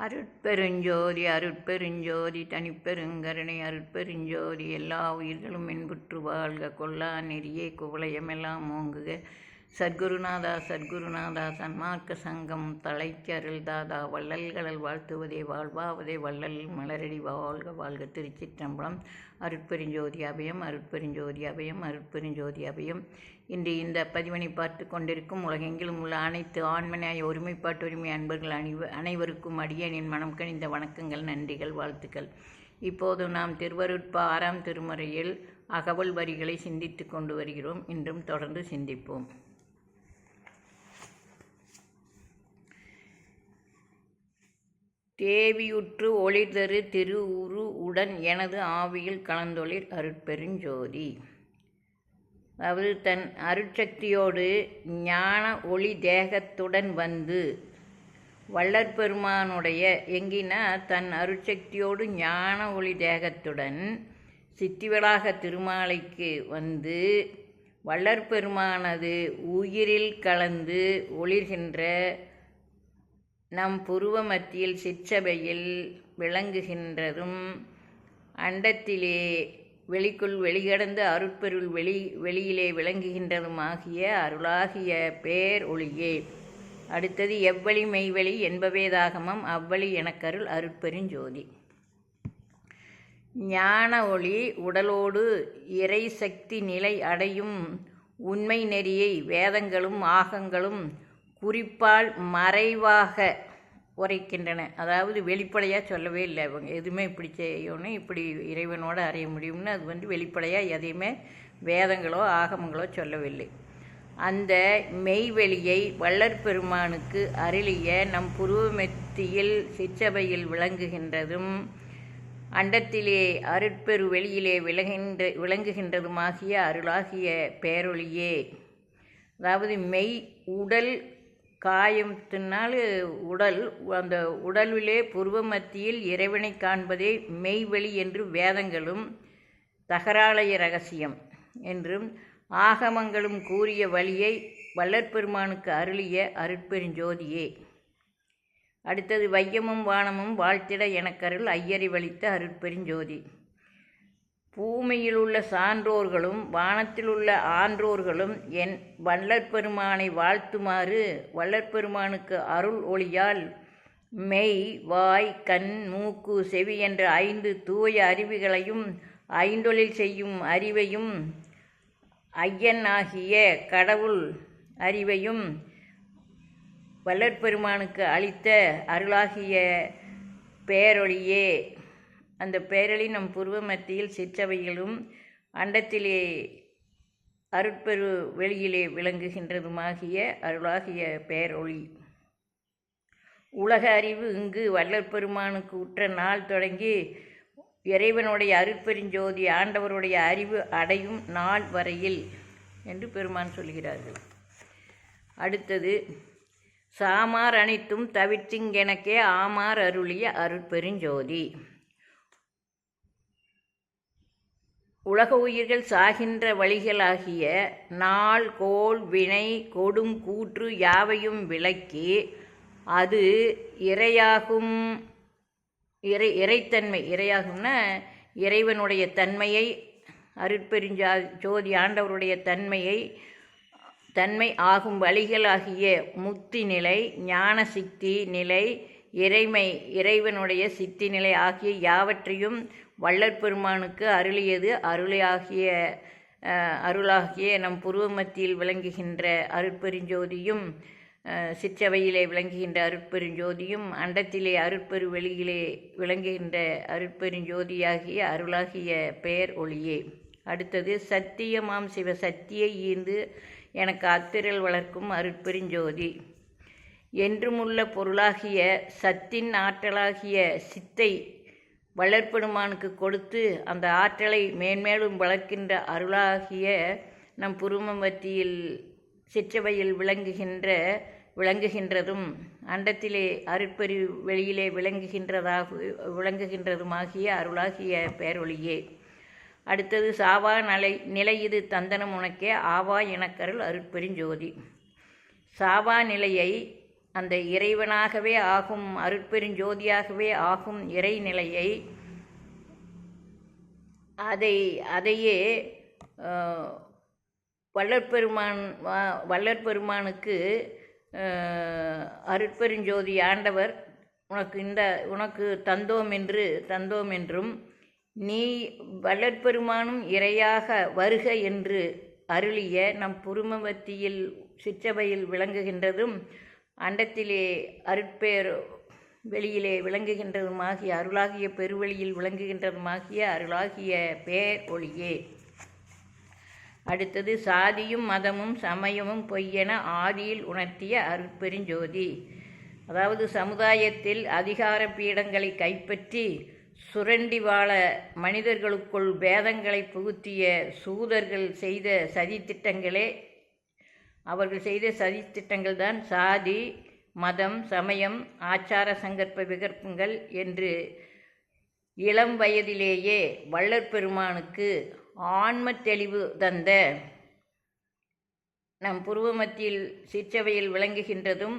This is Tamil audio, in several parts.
அருட்பெருஞ்சோதி அருட்பெருஞ்சோதி தனிப்பெருங்கருணை அருட்பெருஞ்சோதி எல்லா உயிர்களும் இன்புற்று வாழ்க. கொல்லா நெறியே குவளையமெல்லாம் ஓங்குக. சத்குருநாதா சத்குருநாதா சன்மார்க்க சங்கம் தலைக்கு அருள்தாதா வள்ளல்களல் வாழ்த்துவதே வாழ்வாவதே வள்ளல் மலரடி வாழ்க வாழ்க திருச்சிற்றம்பலம். அருட்பெருஞ்சோதி அபயம் அருட்பெருஞ்சோதி அபயம் அருட்பெருஞ்சோதி அபயம். இன்று இந்த பதிவனை பார்த்து கொண்டிருக்கும் உலகெங்கிலும் உள்ள அனைத்து ஆண்மனாய ஒருமைப்பாட்டு உரிமை அன்பர்கள் அனைவ அனைவருக்கும் அடியனின் மனம் கணிந்த வணக்கங்கள் நன்றிகள் வாழ்த்துக்கள். இப்போது நாம் திருவருட்பா ஆறாம் திருமுறையில் அகவல் வரிகளை சிந்தித்து கொண்டு வருகிறோம். இன்றும் தொடர்ந்து சிந்திப்போம். தேவியுற்று ஒளிதரு திருவுரு உடன் எனது ஆவியில் கலந்தொழில் அருட்பெருஞ்சோதி அதாவது தன் அருட்சக்தியோடு ஞான ஒளி தேகத்துடன் வந்து வள்ளற்பெருமானுடைய எங்கினா தன் அருட்சக்தியோடு ஞான ஒளி தேகத்துடன் சித்திவளாக திருமாலைக்கு வந்து வள்ளற்பெருமானது உயிரில் கலந்து ஒளிர்கின்ற நம் புருவ மத்தியில் சிற்சபையில் விளங்குகின்றதும் அண்டத்திலே வெளிக்குள் வெளிகடந்து அருட்பெருள் வெளி வெளியிலே விளங்குகின்றதுமாகிய அருளாகிய பேர் ஒளியே அடுத்தது எவ்வழி மெய்வழி என்பவேதாகமம் அவ்வழி எனக்கருள் அருட்பெருஞ்சோதி. ஞான ஒளி உடலோடு இறை சக்தி நிலை அடையும் உண்மை நெறியை வேதங்களும் ஆகங்களும் குறிப்பால் மறைவாக உரைக்கின்றன. அதாவது வெளிப்படையாக சொல்லவே இல்லை அவங்க. எதுவுமே இப்படி செய்யணும் இப்படி இறைவனோடு அறிய முடியும்னு அது வந்து வெளிப்படையாக எதையுமே வேதங்களோ ஆகமங்களோ சொல்லவில்லை. அந்த மெய்வெளியை வள்ளற் பெருமானுக்கு அருளிய நம் புருவமெத்தியில் சிற்றபையில் விளங்குகின்றதும் அண்டத்திலே அருட்பெரு வெளியிலே விளகின்ற விளங்குகின்றதுமாகிய அருளாகிய பேரொழியே அதாவது மெய் உடல் காயத்தினால் உடல் அந்த உடலிலே புருவ மத்தியில் இறைவனை காண்பதே மெய்வெளி என்று வேதங்களும் தகராலய ரகசியம் என்றும் ஆகமங்களும் கூறிய வழியை வல்லற்பெருமானுக்கு அருளிய அருட்பெருஞ்சோதியே. அடுத்தது வையமும் வானமும் வாழ்த்திட எனக்கருள் ஐயறி வலித்த அருட்பெருஞ்சோதி. பூமியில் உள்ள சான்றோர்களும் வானத்தில் உள்ள ஆன்றோர்களும் என் வல்லற்பெருமானை வாழ்த்துமாறு வல்லற்பெருமானுக்கு அருள் ஒளியால் மெய் வாய் கண் மூக்கு செவி என்ற ஐந்து தூய அறிவுகளையும் ஐந்தொழில் செய்யும் அறிவையும் ஐயன் ஆகிய கடவுள் அறிவையும் வல்லற்பெருமானுக்கு அளித்த அருளாகிய பேரொழியே அந்த பேரழி நம் புருவ மத்தியில் சிற்றவையிலும் அண்டத்திலே அருட்பெரு வெளியிலே விளங்குகின்றதுமாகிய அருளாகிய பேரொளி. உலக அறிவு இங்கு வள்ளற்பெருமானுக்கு உற்ற நாள் தொடங்கி இறைவனுடைய அருட்பெருஞ்சோதி ஆண்டவருடைய அறிவு அடையும் நாள் வரையில் என்று பெருமான் சொல்கிறார்கள். அடுத்தது சாமார் அனைத்தும் தவிர்த்திங்கெனக்கே ஆமார் அருளிய அருட்பெருஞ்சோதி. உலக உயிர்கள் சாகின்ற வழிகளாகிய நாள் கோல் வினை கொடும் கூற்று யாவையும் விளக்கி அது இறையாகும் இறை இறைத்தன்மை. இறையாகும்னா இறைவனுடைய தன்மையை அருட்பெருஞ்சா ஜோதி ஆண்டவருடைய தன்மையை தன்மை ஆகும் வழிகளாகிய முக்தி நிலை ஞான சித்தி நிலை இறைமை இறைவனுடைய சித்தி நிலை ஆகிய யாவற்றையும் வள்ளற்பெருமானுக்கு அருளியது அருளாகிய அருளாகிய நம் புருவ மத்தியில் விளங்குகின்ற அருட்பெருஞ்சோதியும் சிற்றவையிலே விளங்குகின்ற அருட்பெருஞ்சோதியும் அண்டத்திலே அருட்பெரு வெளியிலே விளங்குகின்ற அருட்பெருஞ்சோதியாகிய அருளாகிய பெயர் ஒளியே. அடுத்தது சத்தியமாம் சிவ சத்தியை ஈந்து எனக்கு அத்திரல் வளர்க்கும் அருட்பெருஞ்சோதி. என்றுமுள்ள பொருளாகிய சத்தின் ஆற்றலாகிய சித்தை வளர்ப்பெருமானுக்கு கொடுத்து அந்த ஆற்றலை மேன்மேலும் வளர்க்கின்ற அருளாகிய நம் புருமவற்றியில் சிற்றவையில் விளங்குகின்ற விளங்குகின்றதும் அண்டத்திலே அருட்பெரு வெளியிலே விளங்குகின்றதாக விளங்குகின்றதுமாகிய அருளாகிய பேரொழியே அடுத்தது சாவா நிலை நிலை இது தந்தனம் உனக்கே ஆவா எனக்கருள் அருட்பெருஞ்சோதி. சாவா நிலையை அந்த இறைவனாகவே ஆகும் அருட்பெருஞ்சோதியாகவே ஆகும் இறைநிலையை அதை அதையே வள்ளற்பெருமான் வ- வள்ளற்பெருமானுக்கு அருட்பெருஞ்சோதி ஆண்டவர் உனக்கு இந்த உனக்கு தந்தோம் என்று தந்தோம் என்றும் நீ வள்ளற்பெருமானும் இறையாக வருக என்று அருளிய நம் புருமவத்தியில் சிற்றவையில் விளங்குகின்றதும் அண்டத்திலே அருட்பேர் வெளியிலே விளங்குகின்றதுமாகிய அருளாகிய பெருவெளியில் விளங்குகின்றதுமாகிய அருளாகிய பேர் ஒளியே. அடுத்தது சாதியும் மதமும் சமயமும் பொய்யென ஆதியில் உணர்த்திய அருட்பெருஞ்சோதி. அதாவது சமுதாயத்தில் அதிகார பீடங்களை கைப்பற்றி சுரண்டி வாழ மனிதர்களுக்குள் பேதங்களை புகுத்திய சூதர்கள் செய்த சதித்திட்டங்களே அவர்கள் செய்த சதித்திட்டங்கள் தான் சாதி மதம் சமயம் ஆச்சார சங்கற்ப விகற்பங்கள் என்று இளம் வயதிலேயே வள்ளற் பெருமானுக்கு ஆன்ம தெளிவு தந்த நம் புருவமத்தியில் சிற்றவையில் விளங்குகின்றதும்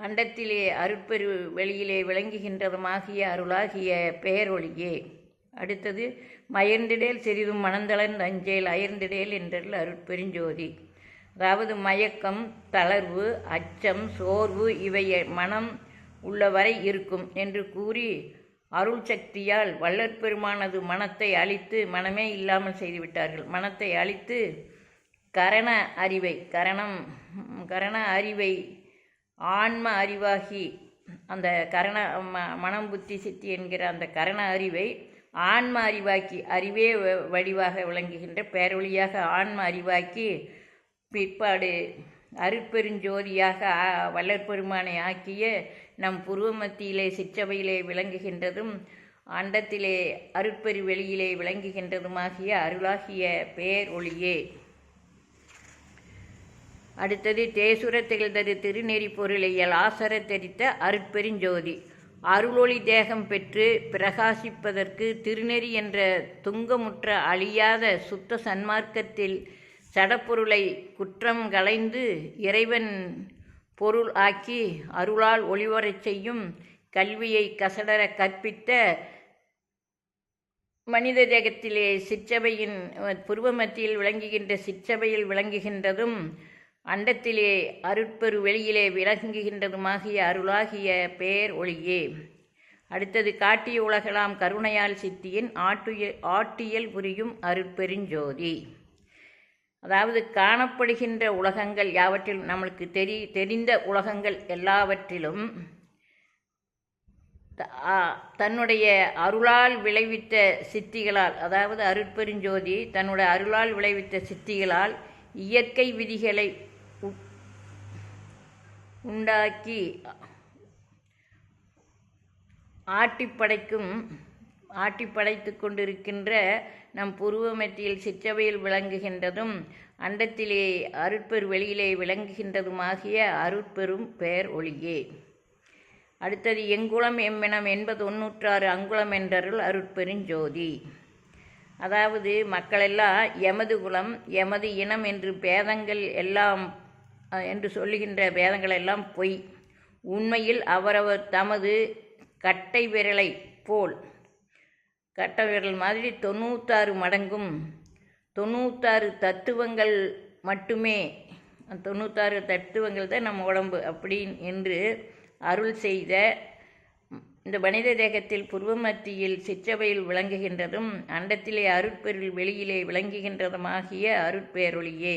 அண்டத்திலே அருட்பெரு வெளியிலே விளங்குகின்றதுமாகிய அருளாகிய பெயரொழியே. அடுத்தது மயர்ந்திடேல் சிறிதும் மணந்தளன் அஞ்சேல் அயர்ந்திடேல் என்றல் அருட்பெருஞ்சோதி. அதாவது மயக்கம் தளர்வு அச்சம் சோர்வு இவை மனம் உள்ளவரை இருக்கும் என்று கூறி அருள் சக்தியால் வள்ளற்பெருமானது மனத்தை அழித்து மனமே இல்லாமல் செய்துவிட்டார்கள். மனத்தை அழித்து கரண அறிவை கரணம் கரண அறிவை ஆன்ம அறிவாகி அந்த கரண ம- மனம் புத்தி சித்தி என்கிற அந்த கரண அறிவை ஆன்ம அறிவாக்கி அறிவே வ- வடிவாக விளங்குகின்ற பேரொழியாக ஆன்ம அறிவாக்கி பிற்பாடு அருட்பெருஞ்சோதியாக வல்லற்பெருமானை ஆக்கிய நம் புருவ மத்தியிலே சிற்றவையிலே விளங்குகின்றதும் அண்டத்திலே அருட்பெரு வெளியிலே விளங்குகின்றதுமாகிய அருளாகிய பேர் ஒளியே அடுத்தது தேசுர திகழ்ந்தது திருநெறி பொருளையல் ஆசர தெரித்த அருட்பெருஞ்சோதி. அருளொளி தேகம் பெற்று பிரகாசிப்பதற்கு திருநெறி என்ற துங்கமுற்ற அழியாத சுத்த சன்மார்க்கத்தில் சடப்பொருளை குற்றம் களைந்து இறைவன் பொருள் ஆக்கி அருளால் ஒளிவரச் செய்யும் கல்வியை கசடர கற்பித்த மனித தேகத்திலே சிற்றவையின் அஹ், புருவ மத்தியில் விளங்குகின்ற சிற்றவையில் விளங்குகின்றதும் அண்டத்திலே அருட்பெரு வெளியிலே விளங்குகின்றதுமாகிய அருளாகிய பேர் ஒளியே அடுத்தது காட்டிய உலகலாம் கருணையால் சித்தியின் ஆட்டுய ஆட்டியல் புரியும் அருட்பெருஞ்சோதி அதாவது காணப்படுகின்ற உலகங்கள் யாவற்றிலும் நம்மளுக்கு தெரி தெரிந்த உலகங்கள் எல்லாவற்றிலும் த- தன்னுடைய அருளால் விளைவித்த சித்திகளால் அதாவது அருட்பெருஞ்சோதி தன்னுடைய அருளால் விளைவித்த சித்திகளால் இயற்கை விதிகளை உ- உண்டாக்கி ஆட்டி படைத்து கொண்டிருக்கின்ற நம் புருவமத்தியில் சிற்றவையில் விளங்குகின்றதும் அண்டத்திலே அருட்பெரு வெளியிலே விளங்குகின்றதுமாகிய அருட்பெரும் பெயர் ஒளியே. அடுத்தது எங்குளம் எம்மினம் என்பது தொண்ணூற்றாறு அங்குளம் என்றருள் அருட்பெருஞ்சோதி அதாவது மக்களெல்லாம் எமது குலம் எமது இனம் என்று பேதங்கள் எல்லாம் என்று சொல்லுகின்ற பேதங்கள் எல்லாம் பொய். உண்மையில் அவரவர் தமது கட்டை விரலை போல் கட்ட விரல் மாதிரி தொண்ணூத்தாறு மடங்கும். தொண்ணூத்தாறு தத்துவங்கள் மட்டுமே. தொண்ணூற்றாறு தொண்ணூத்தாறு தத்துவங்கள் தான் நம்ம உடம்பு அப்படின்னு என்று அருள் செய்த இந்த மனித தேகத்தில் புருவமத்தியில் சிற்றவையில் விளங்குகின்றதும் அண்டத்திலே அருட்பெருள் வெளியிலே விளங்குகின்றதுமாகிய அருட்பேரொழியே.